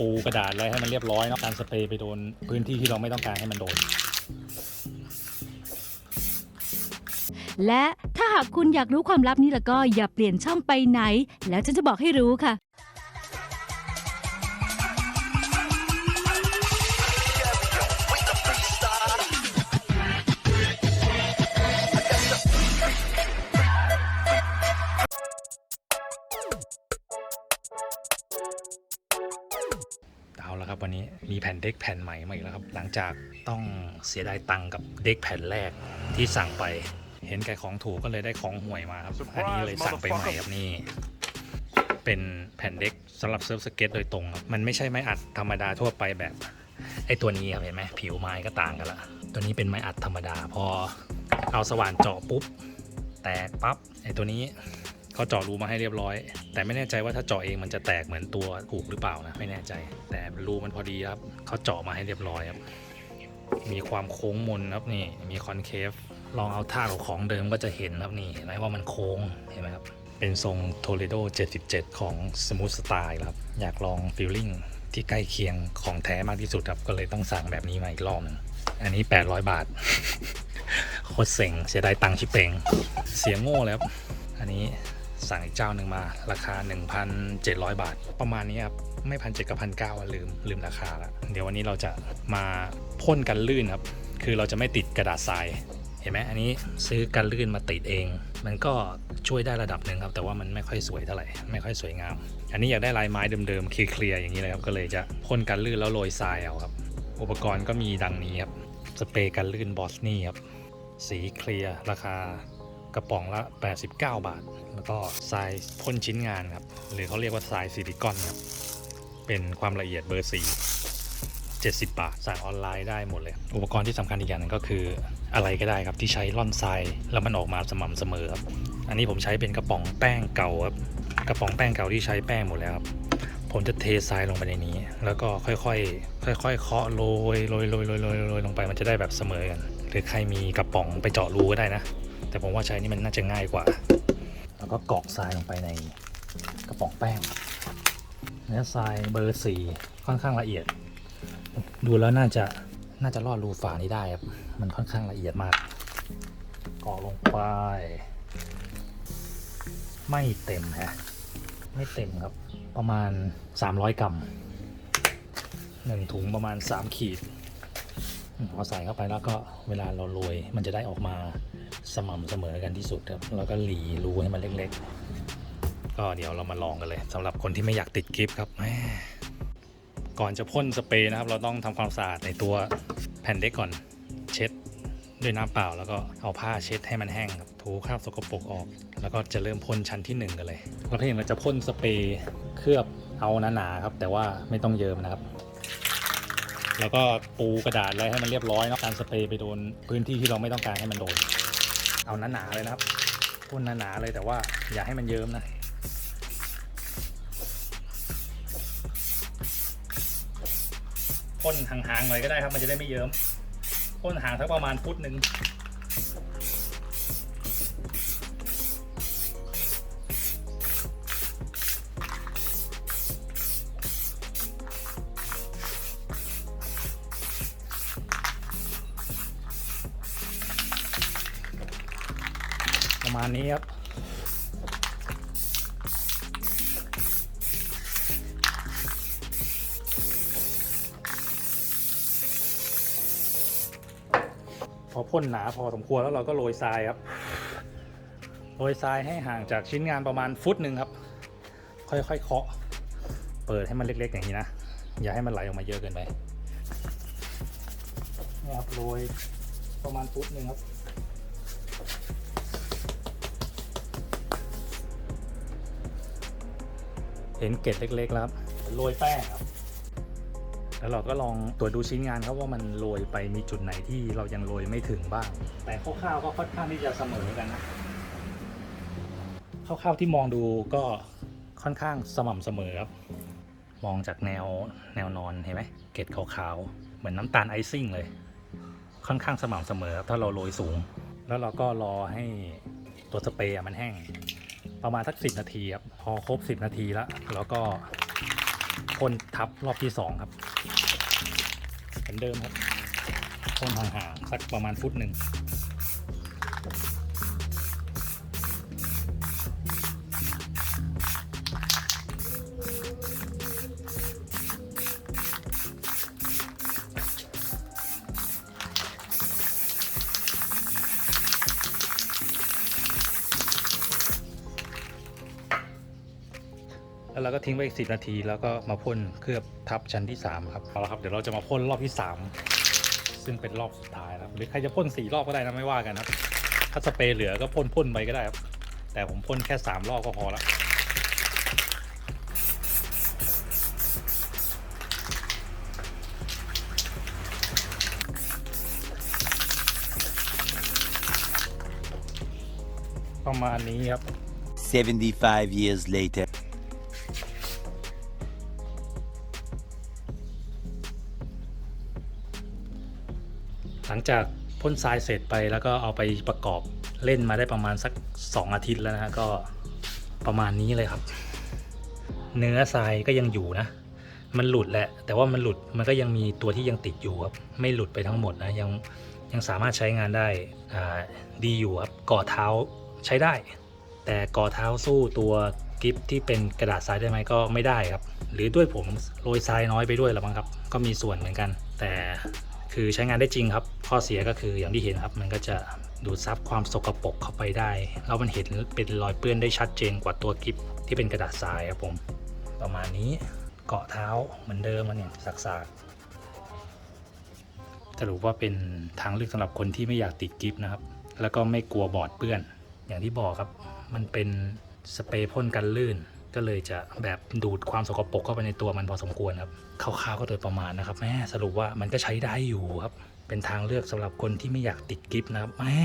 ปูกระดาษอะไรให้มันเรียบร้อยเนาะการสเปรย์ไปโดนพื้นที่ที่เราไม่ต้องการให้มันโดน และถ้าหากคุณอยากรู้ความลับนี้แล้วก็อย่าเปลี่ยนช่องไปไหน แล้วฉันจะบอกให้รู้ค่ะ เอาละครับวันนี้มีแผ่นเด็กแผ่นใหม่มาอีกแล้วครับ หลังจากต้องเสียดายตังค์กับเด็กแผ่นแรกที่สั่งไป เห็นแก่ของถูกก็เลยได้ของห่วยมาครับ อันนี้เลยสั่งไปใหม่ครับนี่ เป็นแผ่นเด็กสำหรับเซิร์ฟสเก็ตโดยตรงครับ มันไม่ใช่ไม้อัดธรรมดาทั่วไปแบบไอตัวนี้ครับเห็นไหมผิวไม้ก็ต่างกันละ ตัวนี้เป็นไม้อัดธรรมดาพอเอาสว่านเจาะปุ๊บแตกปั๊บไอตัวนี้ เขาเจาะรูมาให้เรียบร้อย แต่ไม่แน่ใจว่าถ้าเจาะเองมันจะแตกเหมือนตัวถูกหรือเปล่านะไม่แน่ใจ แต่รูมันพอดีครับเขาเจาะมาให้เรียบร้อยครับมีความโค้งมนครับนี่มีคอนเคฟลองเอาท่าของของเดิมก็จะเห็นครับนี่เห็นไหมว่ามันโค้งเห็นไหมครับเป็นทรง Toledo 77 ของ Smooth Style ครับ อยากลองฟีลลิ่งที่ใกล้เคียงของแท้มากที่สุดครับ ก็เลยต้องสั่งแบบนี้มาอีกรอบนึงอันนี้ 800 บาท โคตรเซ็งเสียดายตังค์ชิเปงเสียโง่แล้วอันนี้ สั่งอีกเจ้าหนึ่งมาราคา 1,700 บาท ประมาณนี้ครับไม่พันเจ็ดกับพันเก้าลืมลืมราคาละเดี๋ยววันนี้เราจะมาพ่นกันลื่นครับ คือเราจะไม่ติดกระดาษทรายเห็นไหมอันนี้ซื้อกันลื่นมาติดเอง มันก็ช่วยได้ระดับหนึ่งครับ แต่ว่ามันไม่ค่อยสวยเท่าไหร่ไม่ค่อยสวยงาม อันนี้อยากได้ลายไม้เดิมๆเคลียร์ๆอย่างนี้เลยครับก็เลยจะพ่นกันลื่นแล้วโรยทรายเอาครับ อุปกรณ์ก็มีดังนี้ครับสเปรย์กันลื่นบอสนี่ครับสีเคลียร์ราคา กระป๋องละ 89 บาท แล้วก็ทรายพ่นชิ้นงานครับ หรือเขาเรียกว่าทรายซิลิคอนครับ เป็นความละเอียดเบอร์ 4 70 บาท สั่งออนไลน์ได้หมดเลย อุปกรณ์ที่สำคัญอีกอย่างหนึงก็คืออะไรก็ได้ครับที่ใช้ร่อนทรายแล้วมันออกมาสม่ำเสมอครับ อันนี้ผมใช้เป็นกระป๋องแป้งเก่าครับ กระป๋องแป้งเก่าที่ใช้แป้งหมดแล้วครับ ผมจะเททรายลงไปในนี้ แล้วก็ค่อยๆ ค่อยๆ เคาะโรยโรยโรยโรยโรยโรยลงไปมันจะได้แบบเสมอกัน หรือใครมีกระป๋องไปเจาะรูก็ได้นะ แต่ผมว่าใช้นี่มันน่าจะง่ายกว่า แล้วก็กรอกทรายลงไปในกระป๋องแป้งเนื้อทรายเบอร์สี่ค่อนข้างละเอียด ดูแล้วน่าจะน่าจะรอดรูฝานี้ได้ครับ มันค่อนข้างละเอียดมากกรอกลงไป ไม่เต็มฮะไม่เต็มครับ ประมาณ 300 กรัมหนึ่งถุงประมาณ 3 ขีดอืมพอใส่เข้าไปแล้วก็เวลาเราโรยมันจะได้ออกมา สม่ำเสมอกันที่สุดครับแล้วก็หลีรูให้มันเล็กๆ ก็เดี๋ยวเรามาลองกันเลยสำหรับคนที่ไม่อยากติดกิฟครับก่อนจะพ่นสเปรย์นะครับ เราต้องทำความสะอาดในตัวแผ่นเด็กก่อนเช็ดด้วยน้ำเปล่าแล้วก็เอาผ้าเช็ดให้มันแห้งครับถูคราบสกปรกออก แล้วก็จะเริ่มพ่นชั้นที่หนึ่งกันเลยเราเพียงเราจะพ่นสเปรย์เคลือบเอาหนาๆครับ แต่ว่าไม่ต้องเยิมนะครับ แล้วก็ปูกระดาษอะไรให้มันเรียบร้อยเนาะการสเปรย์ไปโดนพื้นที่ที่เราไม่ต้องการให้มันโดน เอาหนาๆเลยนะครับพ่นหนาๆเลยแต่ว่าอย่าให้มันเยิ้มนะพ่นห่างๆหน่อยก็ได้ครับ มันจะได้ไม่เยิ้มพ่นห่างสักประมาณฟุตหนึ่ง มาณนี้ครับ พอพ่นหนาพอสมควรแล้วเราก็โรยทรายครับ โรยทรายให้ห่างจากชิ้นงานประมาณฟุตหนึ่งครับ ค่อยๆเคาะ เปิดให้มันเล็กๆอย่างนี้นะ อย่าให้มันไหลออกมาเยอะเกินไป นี่ครับโรยประมาณฟุตหนึ่งครับ เห็นเกล็ดเล็กๆแล้วครับโรยแป้งครับแล้วเราก็ลองตรวจดูชิ้นงานครับว่ามันโรยไปมีจุดไหนที่เรายังโรยไม่ถึงบ้าง แต่คร่าวๆก็ค่อนข้างที่จะเสมอกันนะคร่าวๆที่มองดูก็ค่อนข้างสม่ำเสมอครับมองจากแนวแนวนอนเห็นไหมเกล็ดขาวๆเหมือนน้ำตาลไอซิ่งเลย ค่อนข้างสม่ำเสมอครับถ้าเราโรยสูง แล้วเราก็รอให้ตัวสเปรย์อะมันแห้ง ประมาณสักสินาทีครับพอครบ 10 นาทีแล้วเราก็พ่นทับรอบที่สองครับเหมือนเดิมครับพ่นห่างๆสักประมาณฟุตหนึ่ง แล้วเราก็ทิ้งไว้อีกสินาทีแล้วก็มาพ่นเคลือบทับชั้นที่ 3 ครับเอาละครับเดี๋ยวเราจะมาพ่นรอบที่ 3 ซึ่งเป็นรอบสุดท้ายนะครับหรือใครจะพ่นสี่รอบก็ได้นะไม่ว่ากันครับ ถ้าสเปรย์เหลือก็พ่นพ่นไปก็ได้ครับ แต่ผมพ่นแค่ 3 รอบก็พอละประมาณนี้ครับ75 years later. หลังจากพ่นทรายเสร็จไปแล้วก็เอาไปประกอบเล่นมาได้ประมาณสัก 2 อาทิตย์แล้วนะฮะก็ประมาณนี้เลยครับ เนื้อทรายก็ยังอยู่นะ มันหลุดแหละ แต่ว่ามันหลุดมันก็ยังมีตัวที่ยังติดอยู่ครับไม่หลุดไปทั้งหมดนะยังยังสามารถใช้งานได้อ่าดีอยู่ครับก่อเท้าใช้ได้ แต่ก่อเท้าสู้ตัวกิฟที่เป็นกระดาษทรายได้ไหมก็ไม่ได้ครับ หรือด้วยผมโรยทรายน้อยไปด้วยละมั้งครับ ก็มีส่วนเหมือนกัน แต่ คือใช้งานได้จริงครับ ข้อเสียก็คืออย่างที่เห็นครับ มันก็จะดูดซับความสกปรกเข้าไปได้ แล้วมันเห็นเป็นรอยเปื้อนได้ชัดเจนกว่าตัวกิฟที่เป็นกระดาษทรายครับผม ประมาณนี้เกาะเท้าเหมือนเดิมมันเนี่ยสักๆสรุปว่าเป็นทางเลือกสำหรับคนที่ไม่อยากติดกิฟนะครับ แล้วก็ไม่กลัวบอดเปื้อน อย่างที่บอกครับ มันเป็นสเปรย์พ่นกันลื่น ก็เลยจะแบบดูดความสกปรกเข้าไปในตัวมันพอสมควรครับคร่าวๆก็โดยประมาณนะครับแม่สรุปว่ามันก็ใช้ได้อยู่ครับ เป็นทางเลือกสำหรับคนที่ไม่อยากติดกิฟต์นะครับแม่